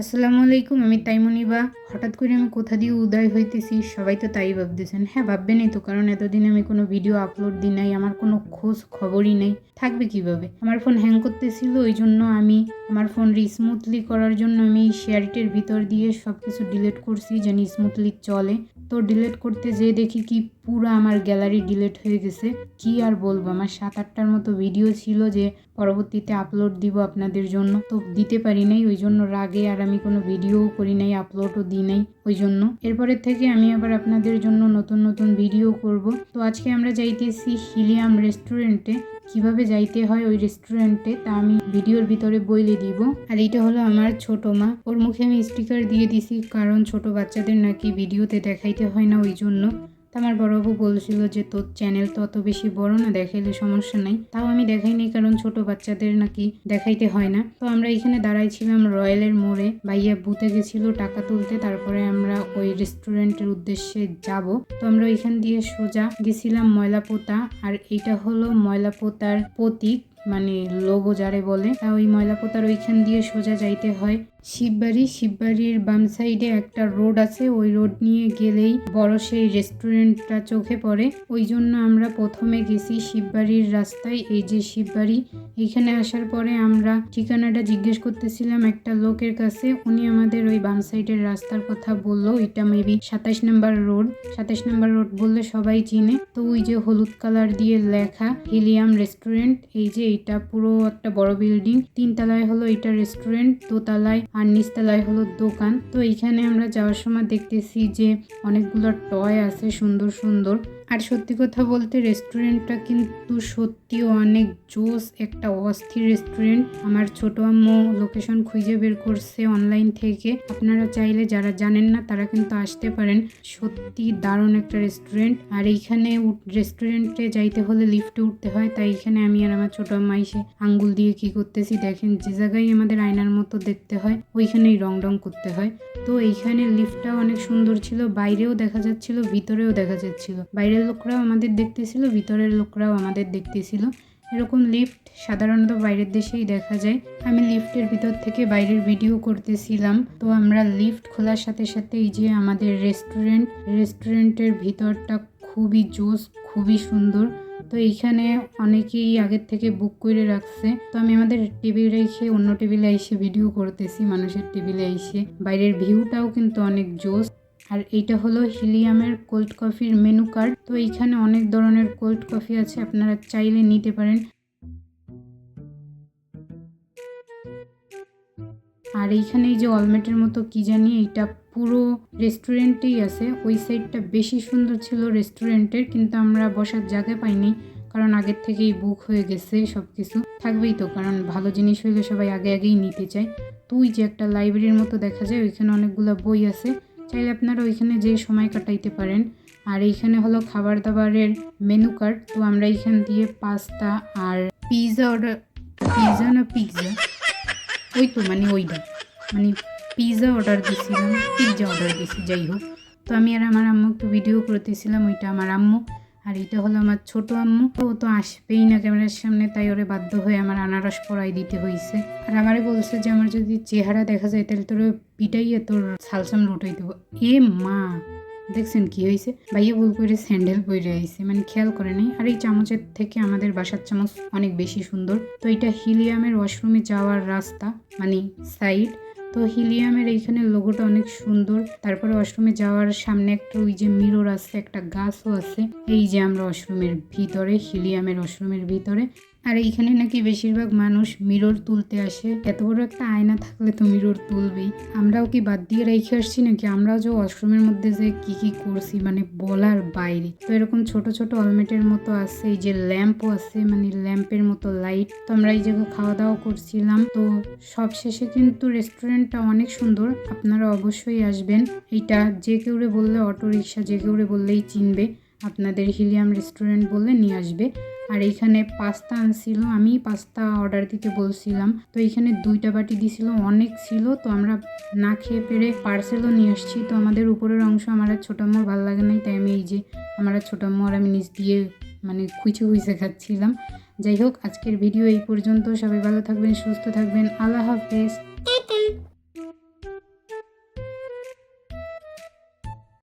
আসসালামু আলাইকুম, আমি তাইমনিবা হঠাৎ করে আমি কোথা দিয়ে উদয় হইতেছি, সবাই তো তাই ভাবতেছেন। হ্যাঁ ভাববেনই তো, কারণ এতদিন আমি কোনো ভিডিও আপলোড দিই নাই, আমার কোনো খোঁজ খবরই নেই। থাকবে কীভাবে? আমার ফোন হ্যাং করতেছিল ওই জন্য আমি আমার ফোন স্মুথলি করার জন্য আমি শেয়ারিটের ভিতর দিয়ে সব কিছু ডিলিট করছি, যেন স্মুথলি চলে। তো ডিলিট করতে যেয়ে দেখি কি পুরো আমার গ্যালারি ডিলেট হয়ে গেছে। কি আর বলব? আমার সাত আটটার মতো ভিডিও ছিল যে পরবর্তীতে আপলোড দিব আপনাদের জন্য। তো দিতে পারি নাই, ওই জন্য রাগে আর আমি কোনো ভিডিও করি নাই আপলোডও দিই নাই ওই জন্য। এরপরের থেকে আমি আবার আপনাদের জন্য নতুন নতুন ভিডিও করব। তো আজকে আমরা যাইতেছি হিলিয়াম রেস্টুরেন্টে কীভাবে যাইতে হয় ওই রেস্টুরেন্টে তা আমি ভিডিওর ভিতরে বইলে দিব। আর এইটা হলো আমার ছোট মা। ওর মুখে আমি স্টিকার দিয়ে দিছি, কারণ ছোট বাচ্চাদের নাকি ভিডিওতে দেখাইতে হয় না ওই জন্য। তা আমার বড়বাবু বলছিল যে, তোর চ্যানেল তো অত বেশি বড় না, দেখাইলে সমস্যা নাই। তাও আমি দেখাইনি, কারণ ছোট বাচ্চাদের নাকি দেখাইতে হয় না। তো আমরা এখানে দাঁড়াইছিলাম রয়্যালের মোড়ে। ভাইয়া বুতে গেছিল টাকা তুলতে, তারপরে আমরা ওই রেস্টুরেন্টের উদ্দেশ্যে যাব। তো আমরা ওইখান দিয়ে সোজা গেছিলাম ময়লাপোতা আর এটা হলো ময়লাপোতার প্রতীক মানে লোগো যারে বলে। তা ওই ময়লাপোতার ওইখান দিয়ে সোজা যাইতে হয়। শিববাড়ি, শিববাড়ির বাম সাইডে একটা রোড আছে। ওই রোড নিয়ে গেলেই বড় সেই রেস্টুরেন্টটা চোখে পড়ে। ওই জন্য আমরা প্রথমে গেছি শিববাড়ির রাস্তায়। এই যে শিববাড়ি, এখানে আসার পরে আমরা ঠিকানাটা জিজ্ঞেস করতেছিলাম একটা লোকের কাছে। উনি আমাদের ওই বাম সাইডের রাস্তার কথা বলল। এটা মেবি সাতাশ নাম্বার রোড। সাতাশ নাম্বার রোড বললে সবাই চিনে। তো ওই যে হলুদ কালার দিয়ে লেখা হিলিয়াম রেস্টুরেন্ট। এই যে এটা পুরো একটা বড় বিল্ডিং। তিনতলায় হলো এটা রেস্টুরেন্ট। দোতলায় আর নিচতলায় হলো দোকান। তো এইখানে আমরা যাওয়ার সময় দেখতেছি যে অনেকগুলো টয় আছে সুন্দর সুন্দর। আর সত্যি কথা বলতে রেস্টুরেন্টটা কিন্তু সত্যি অনেক জোস, একটা অস্থির রেস্টুরেন্ট আমার ছোট আম্মু লোকেশন খুঁজে বের করছে অনলাইন থেকে। আপনারা চাইলে যারা জানেন না, তারা কিন্তু আসতে পারেন। সত্যি দারুণ একটা রেস্টুরেন্ট আর এইখানে রেস্টুরেন্টে যাইতে হলে লিফটে উঠতে হয়, তাই এখানে আমি আর আমার ছোট আম্মা এসে আঙ্গুল দিয়ে কি করতেছি দেখেন, যে জায়গায় আমাদের আয়নার মতো দেখতে হয়, ওইখানেই রং রং করতে হয়। তো এইখানে লিফটটা অনেক সুন্দর ছিল, বাইরেও দেখা যাচ্ছিল, ভিতরেও দেখা যাচ্ছিল। বাইরের লোকরাও আমাদের দেখতেছিল, ভিতরের লোকরাও আমাদের দেখতেছিল। এরকম লিফট সাধারণত বাইরের দেশেই দেখা যায়। আমি লিফটের ভিতর থেকে বাইরের ভিডিও করতেছিলাম। তো আমরা লিফট খোলার সাথে সাথে এই যে আমাদের রেস্টুরেন্ট রেস্টুরেন্টের ভিতরটা খুবই জোস, খুবই সুন্দর। তো এইখানে অনেকেই আগের থেকে বুক করে রাখছে। তো আমি আমাদের টেবিল রেখে অন্য টেবিলে এসে ভিডিও করতেছি, মানুষের টেবিলে এসে। বাইরের ভিউটাও কিন্তু অনেক জোস। আর এইটা হলো হিলিয়ামের কোল্ড কফির মেনু কার্ড। তো এইখানে অনেক ধরনের কোল্ড কফি আছে, আপনারা চাইলে নিতে পারেন। আর এইখানে এই যে অলমেটের মতো কি জানি, এইটা পুরো রেস্টুরেন্টেই আছে। ওই সাইডটা বেশি সুন্দর ছিল রেস্টুরেন্টের, কিন্তু আমরা বসার জায়গা পাইনি, কারণ আগের থেকেই বুক হয়ে গেছে সব কিছু থাকবেই তো, কারণ ভালো জিনিস হইলে সবাই আগে আগেই নিতে চায়। তুই যে একটা লাইব্রেরির মতো দেখা যায়, ওইখানে অনেকগুলো বই আছে। চাইলে আপনারা ওইখানে যে সময় কাটাইতে পারেন। আর এইখানে হলো খাবার দাবারের মেনু কার্ড তো আমরা এইখান দিয়ে পাস্তা আর পিৎজা অর্ডার পিৎজা না পিৎজা ওই তো মানে ওইটা মানে পিৎজা অর্ডার দিয়েছিলাম পিৎজা অর্ডার দিয়েছি যাই হোক। তো আমি আর আমার আম্মু একটু ভিডিও করতেছিলাম, ওইটা আমার আম্মু। আর এটা হলো আমার ছোট আম্মু। ও তো আসবেই না ক্যামেরার সামনে, তাই ওরে বাধ্য হয়ে আমার আনারস পরাই দিতে হয়েছে আর আমারে বলছে যে, আমার যদি চেহারা দেখা যায়, তাহলে তোর পিটাইয়ে তোর সালসাম লুটাই দেবো। এ মা, দেখছেন কি হয়েছে ভাইয়া ভুল করে স্যান্ডেল পরে আইছে মানে খেয়াল করে নেই। আর এই চামচের থেকে আমাদের বাসার চামচ অনেক বেশি সুন্দর। তো এটা হিলিয়ামের ওয়াশরুমে যাওয়ার রাস্তা মানে সাইড। তো হিলিয়ামের এইখানে লোগোটা অনেক সুন্দর। তারপরে ওয়াশরুমে যাওয়ার সামনে একটা ওই যে মিরর আছে, একটা গাছও আছে। এই যে আমরা ওয়াশরুমের ভিতরে, হিলিয়ামের ওয়াশরুমের ভিতরে। আর এইখানে নাকি বেশিরভাগ মানুষ মিরর তুলতে আসে। এত বড় একটা আয়না থাকলে তো মিরর তুলবেই। আমরাও কি বাদ দিয়ে রেখে আসছি নাকি? আমরাও যে ওয়াশরুমের মধ্যে যে কি কি করছি মানে বলার বাইরে। তো এরকম ছোট ছোট অলমেটের মতো আছে, এই যে ল্যাম্পও আছে মানে ল্যাম্পের মতো লাইট তো আমরা এই জায়গায় খাওয়া দাওয়া করছিলাম। তো সব শেষে কিন্তু রেস্টুরেন্টটা অনেক সুন্দর। আপনারা অবশ্যই আসবেন। এইটা যে কেউরে বললে অটো রিক্সা যে কেউরে বললেই চিনবে। আপনাদের হিলিয়াম রেস্টুরেন্ট বললে নিয়ে আসবে। আর এইখানে পাস্তা আনছিল আমি পাস্তা অর্ডার দিতে বলছিলাম। তো এইখানে দুইটা বাটি দিছিল, অনেক ছিল, তো আমরা না খেয়ে পেরে পার্সেলও নিয়ে আসছি। তো আমাদের উপরের অংশ আমার আর ছোটো আম্মুর ভালো লাগে নাই, তাই আমি এই যে আমার আর ছোটো আম্মু আমি নিচ দিয়ে মানে খুঁচে খুঁচে খাচ্ছিলাম। যাই হোক, আজকের ভিডিও এই পর্যন্ত। সবাই ভালো থাকবেন, সুস্থ থাকবেন। আল্লাহ হাফেজ।